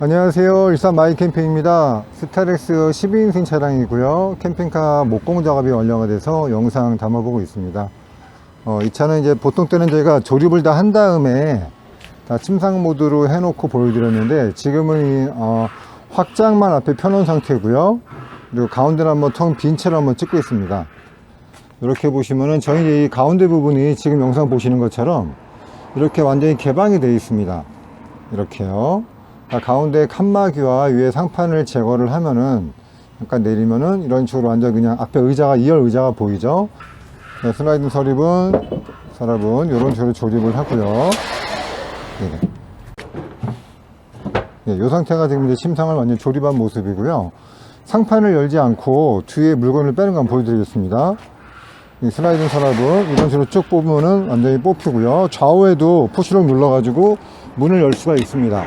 안녕하세요. 일산 마이 캠핑입니다. 스타렉스 12인승 차량이고요. 캠핑카 목공 작업이 완료가 돼서 영상 담아보고 있습니다. 어, 이 차는 이제 보통 때는 저희가 조립을 다 한 다음에 다 침상 모드로 해놓고 보여드렸는데 지금은 이, 어, 확장만 앞에 펴놓은 상태고요. 그리고 가운데는 한번 텅 빈 채로 한번 찍고 있습니다. 이렇게 보시면은 저희 이 가운데 부분이 지금 영상 보시는 것처럼 이렇게 완전히 개방이 되어 있습니다. 이렇게요. 아, 가운데 칸막이와 위에 상판을 제거를 하면은 잠깐 내리면은 이런 식으로 완전 그냥 앞에 의자가 2열 의자가 보이죠. 네, 슬라이딩 서립은 서랍은 이런 식으로 조립을 하고요. 네. 네, 이 상태가 지금 이제 침상을 완전 조립한 모습이고요. 상판을 열지 않고 뒤에 물건을 빼는 거 한번 보여드리겠습니다. 이 슬라이딩 서랍은 이런 식으로 쭉 뽑으면은 완전히 뽑히고요. 좌우에도 푸시로 눌러 가지고 문을 열 수가 있습니다.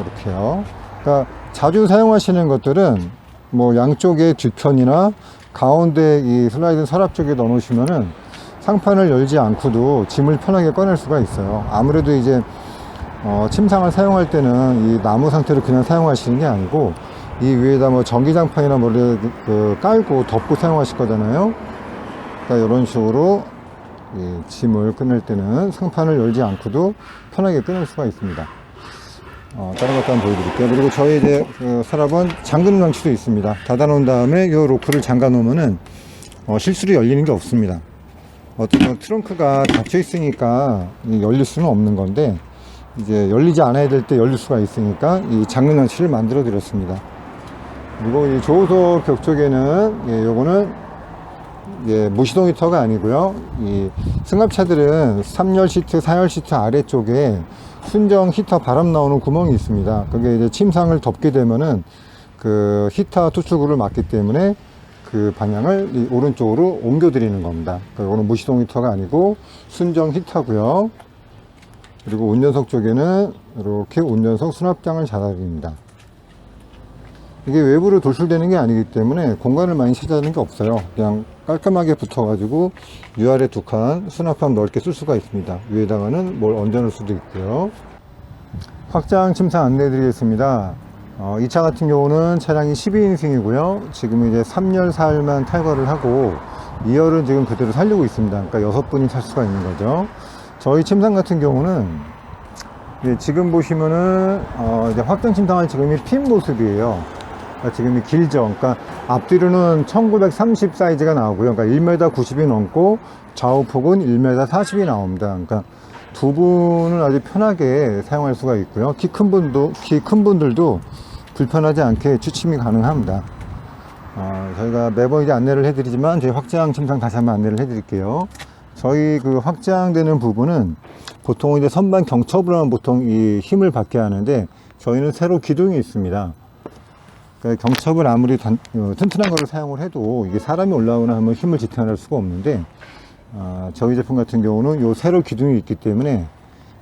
이렇게요. 그러니까 자주 사용하시는 것들은 뭐 양쪽에 뒤편이나 가운데 이 슬라이드 서랍 쪽에 넣어 놓으시면은 상판을 열지 않고도 짐을 편하게 꺼낼 수가 있어요. 아무래도 이제 어, 침상을 사용할 때는 이 나무 상태로 그냥 사용하시는 게 아니고 이 위에다 뭐 전기장판이나 뭐를 그 깔고 덮고 사용하실 거잖아요. 그러니까 이런 식으로 이 짐을 꺼낼 때는 상판을 열지 않고도 편하게 꺼낼 수가 있습니다. 어, 다른 것도 한번 보여드릴게요. 그리고 저희 이제 그 서랍은 잠금 장치도 있습니다. 닫아놓은 다음에 이 로크를 잠가 놓으면은 어, 실수로 열리는 게 없습니다. 어떤 트렁크가 닫혀 있으니까 이 열릴 수는 없는 건데 이제 열리지 않아야 될 때 열릴 수가 있으니까 이 잠금 장치를 만들어 드렸습니다. 그리고 이 조수석 벽 쪽에는 예, 요거는 예, 무시동 히터가 아니고요. 이 승합차들은 3열 시트, 4열 시트 아래쪽에 순정 히터 바람 나오는 구멍이 있습니다. 그게 이제 침상을 덮게 되면은 그 히터 투출구를 막기 때문에 그 방향을 이 오른쪽으로 옮겨 드리는 겁니다. 이거는 무시동 히터가 아니고 순정 히터고요. 그리고 운전석 쪽에는 이렇게 운전석 수납장을 잡아드립니다. 이게 외부로 돌출되는 게 아니기 때문에 공간을 많이 차지하는 게 없어요. 그냥 깔끔하게 붙어 가지고 위아래 두 칸 수납함 넓게 쓸 수가 있습니다. 위에다가는 뭘 얹어 놓을 수도 있고요. 확장 침상 안내 드리겠습니다. 어, 이 차 같은 경우는 차량이 12인승이고요. 지금 이제 3열, 4열만 탈거를 하고 2열은 지금 그대로 살리고 있습니다. 그러니까 6분이 탈 수가 있는 거죠. 저희 침상 같은 경우는 예, 지금 보시면은 어, 이제 확장 침상을 지금이 핀 모습이에요. 그러니까 지금이 길죠. 그러니까 앞뒤로는 1930 사이즈가 나오고요. 그러니까 1m 90이 넘고 좌우폭은 1m 40이 나옵니다. 그러니까 두 분은 아주 편하게 사용할 수가 있고요. 키 큰 분도 키 큰 분들도 불편하지 않게 취침이 가능합니다. 어, 저희가 매번 이제 안내를 해드리지만 저희 확장 침상 다시 한번 안내를 해드릴게요. 저희 그 확장되는 부분은 보통 이제 선반 경첩으로 하면 보통 이 힘을 받게 하는데 저희는 새로 기둥이 있습니다. 그러니까 경첩을 아무리 단- 어, 튼튼한 거를 사용을 해도 이게 사람이 올라오거나 하면 힘을 지탱할 수가 없는데 아, 저희 제품 같은 경우는 요 세로 기둥이 있기 때문에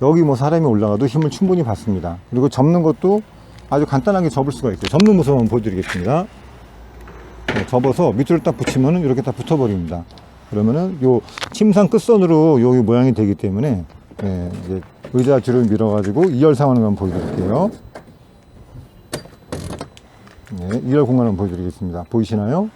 여기 뭐 사람이 올라가도 힘을 충분히 받습니다. 그리고 접는 것도 아주 간단하게 접을 수가 있어요. 접는 모습 한번 보여드리겠습니다. 네, 접어서 밑으로 딱 붙이면은 이렇게 딱 붙어버립니다. 그러면은 요 침상 끝선으로 여기 모양이 되기 때문에 네, 의자 뒤로 밀어가지고 2열 상황을 한번 보여드릴게요. 네, 2열 공간 한번 보여드리겠습니다. 보이시나요?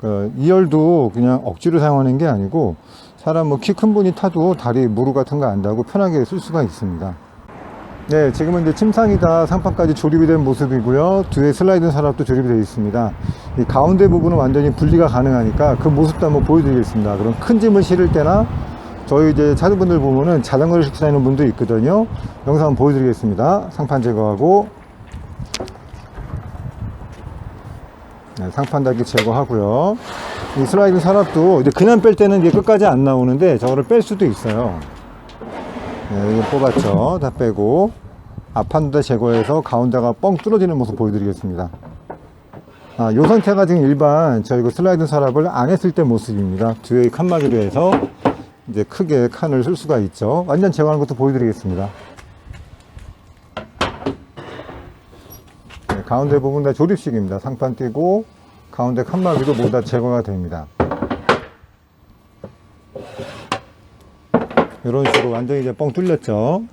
그 2열도 그냥 억지로 사용하는 게 아니고 사람 뭐 키 큰 분이 타도 다리 무릎 같은 거 안 닿고 편하게 쓸 수가 있습니다. 네, 지금은 이제 침상이 다 상판까지 조립이 된 모습이고요. 뒤에 슬라이드 서랍도 조립이 되어 있습니다. 이 가운데 부분은 완전히 분리가 가능하니까 그 모습도 한번 보여드리겠습니다. 그럼 큰 짐을 실을 때나 저희 이제 차주분들 보면은 자전거를 싣고 다니는 분도 있거든요. 영상 한번 보여드리겠습니다. 상판 제거하고 네, 상판 닫기 제거하고요. 이 슬라이드 서랍도 이제 그냥 뺄 때는 이제 끝까지 안 나오는데 저거를 뺄 수도 있어요. 네, 이거 뽑았죠. 다 빼고 앞판도 다 제거해서 가운데가 뻥 뚫어지는 모습 보여드리겠습니다. 아, 요 상태가 지금 일반 저희 그 슬라이드 서랍을 안 했을 때 모습입니다. 뒤에 칸막이로 해서 이제 크게 칸을 쓸 수가 있죠. 완전 제거하는 것도 보여드리겠습니다. 가운데 네. 부분 다 조립식입니다. 상판 띄고 가운데 칸막이도 모두 다 제거가 됩니다. 이런 식으로 완전히 이제 뻥 뚫렸죠.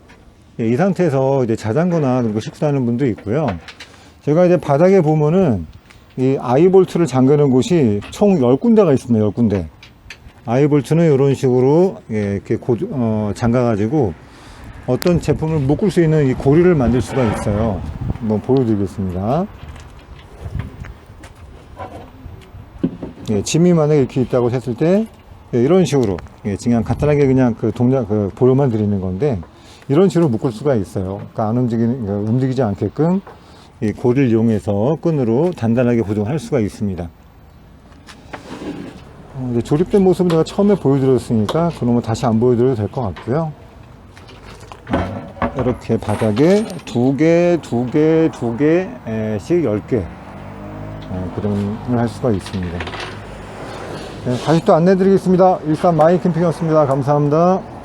예, 이 상태에서 이제 자전거나 식사하는 분도 있고요. 제가 이제 바닥에 보면은 이 아이볼트를 잠그는 곳이 총 10군데가 있습니다. 10군데. 아이볼트는 이런 식으로 예, 이렇게 고, 어, 잠가가지고 어떤 제품을 묶을 수 있는 이 고리를 만들 수가 있어요. 한번 보여드리겠습니다. 예, 짐이 만약에 이렇게 있다고 했을 때 예, 이런 식으로 예, 그냥 간단하게 그냥 그 동작 그 보여만 드리는 건데 이런 식으로 묶을 수가 있어요. 그러니까 안 움직이는 그러니까 움직이지 않게끔 이 고리를 이용해서 끈으로 단단하게 고정할 수가 있습니다. 어, 조립된 모습은 제가 처음에 보여드렸으니까 그러면 다시 안 보여드려도 될 것 같고요. 어, 이렇게 바닥에 두 개, 두 개, 두 개씩 열개 어, 고정을 할 수가 있습니다. 네, 다시 또 안내 드리겠습니다. 일산 마이 캠핑이었습니다. 감사합니다.